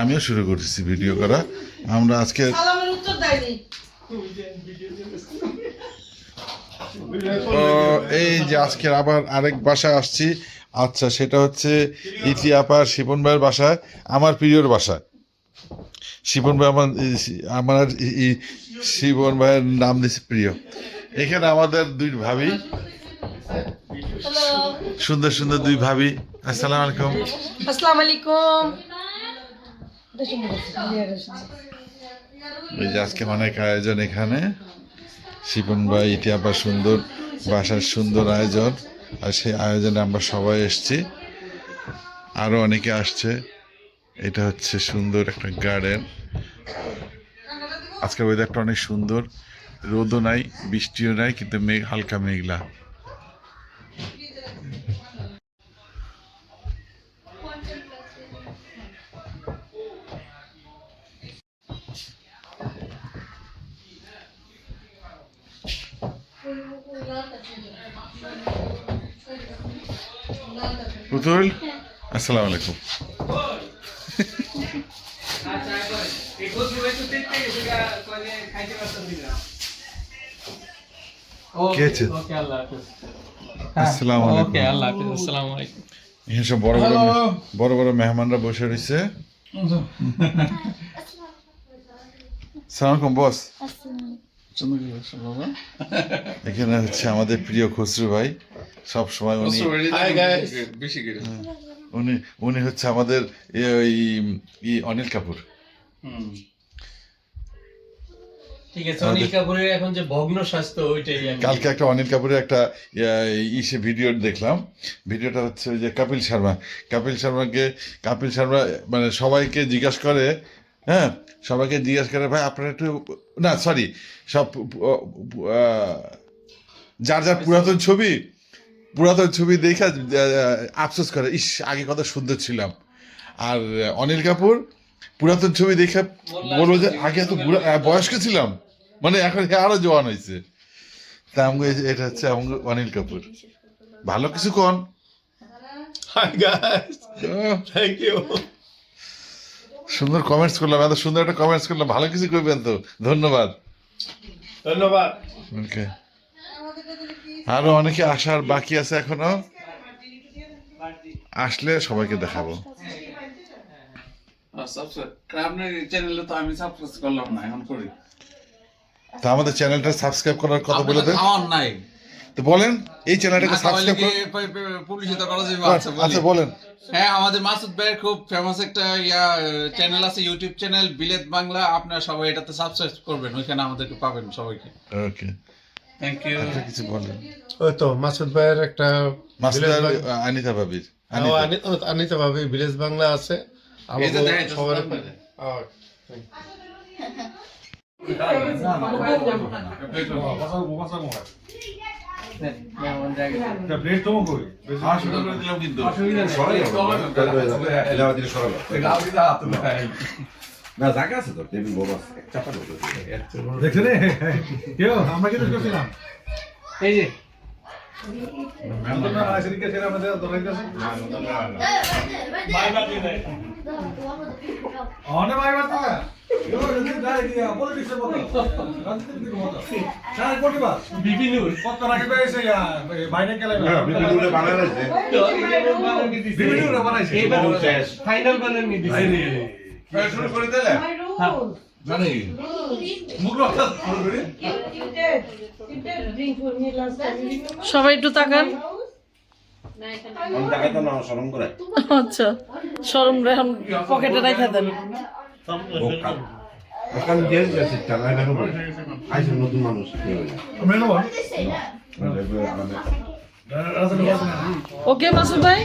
আমিও শুরু করেছি ভিডিও করা। আমরা আজকে এই যে আজকে আবার আরেক বাসায় আসছি। আচ্ছা সেটা হচ্ছে ইতি আপার শিপন ভাইয়ের বাসায় আমার প্রিয়র বাসায়। শিপন ভাই আমার আমার শিপন ভাইয়ের নাম দিয়েছে প্রিয়। এখানে আমাদের দুই ভাবি। সুন্দর সুন্দর দুই ভাবি। আসসালাম আলাইকুম। আসসালামু আলাইকুম। এই যে আজকে অনেক আয়োজন এখানে। শিপন ভাই ইতি আপার সুন্দর বাসার সুন্দর আয়োজন। আর সেই আয়োজনে আমরা সবাই এসেছি। আরও অনেকে আসছে। এটা হচ্ছে সুন্দর একটা গার্ডেন আজকের ওয়েদারটা অনেক সুন্দর। রোদও নাই বৃষ্টিও নাই কিন্তু মেঘ হালকা মেঘলা। আলাইকুম। এখানে সব বড় বড় বড় বড় মেহমানরা বসে রয়েছে। সালাম আলাইকুম বস। এখানে হচ্ছে আমাদের প্রিয় খসরু ভাই। সব সময় উনি উনি উনি হচ্ছে আমাদের অনিল কাপুর। ঠিক আছে অনিল কাপুরের এখন যে ভগ্ন স্বাস্থ্য ওইটাই কালকে একটা অনিল কাপুরের একটা ইসে ভিডিও দেখলাম। ভিডিওটা হচ্ছে ওই যে কপিল শর্মা। কপিল শর্মাকে কপিল শর্মা মানে সবাইকে জিজ্ঞাসা করে হ্যাঁ সবাইকে জিজ্ঞেস করে ভাই আপনারা একটু না সরি সব যার যার পুরাতন ছবি পুরাতন ছবি দেখে আফসোস করে ইস আগে কত সুন্দর ছিলাম। আর অনিল কাপুর পুরাতন ছবি দেখে বলব যে আগে তো বুড়া- বয়স্ক ছিলাম? মানে এখন আরও জওয়ান হয়েছে তা যে এটা হচ্ছে অনিল কাপুর। ভালো কিছু কন। Guys, ah, thank you. সুন্দর কমেন্টস করলাম এত সুন্দর একটা কমেন্টস করলাম ভালো কিছু করবেন তো। ধন্যবাদ। ধন্যবাদ। ওকে। আরও অনেকে আসার বাকি আছে এখনও। আসলে সবাইকে দেখাবো। চ্যানেলে তো আমি সাবস্ক্রাইব করলাম না এখন করি। তা আমাদের চ্যানেলটা সাবস্ক্রাইব করার কথা বলে দেন নাই। তো বলেন এই চ্যানেলটাকে সাবস্ক্রাইব কি পুলিশিত করা যাবে আচ্ছা বলি। আচ্ছা বলেন হ্যাঁ আমাদের মাসুদ ভাইয়ের খুব ফেমাস একটা ইয়া চ্যানেল আছে ইউটিউব চ্যানেল বিলেত বাংলা আপনারা সবাই এটাতে সাবস্ক্রাইব করবেন ওইখানে আমাদেরকে পাবেন সবাইকে ওকে থ্যাংক ইউ আচ্ছা কিছু বলেন ওই তো মাসুদ ভাইয়ের একটা মাস্টার ভিলেজ আনিতা ভাবির আনিতা আনিতা ভাবি ভিলেজ বাংলা আছে এই যে আমাকে দেখাইতেছে সবার thank you. মেহমান জায়গা দিলাম কিন্তু না। জায়গা আছে তো টেবিল বড় আছে। চাপা দেখছেন কেউ আমরা কিন্তু করছিলাম। এই যে। অনেক ভাই বার্তা ফাইনাল বানার নি শুরু করে দিলে? জানি। মুখ রক্ষা শুরু করি। সবাই একটু তাকান। আমি টাকা তো না শরম করে। আচ্ছা শরম রেহাম পকেটে রেখে দেন। এখন দিয়ে গেছে টাকা দেখো আইসে নতুন মানুষ ওকে মাসুদ ভাই।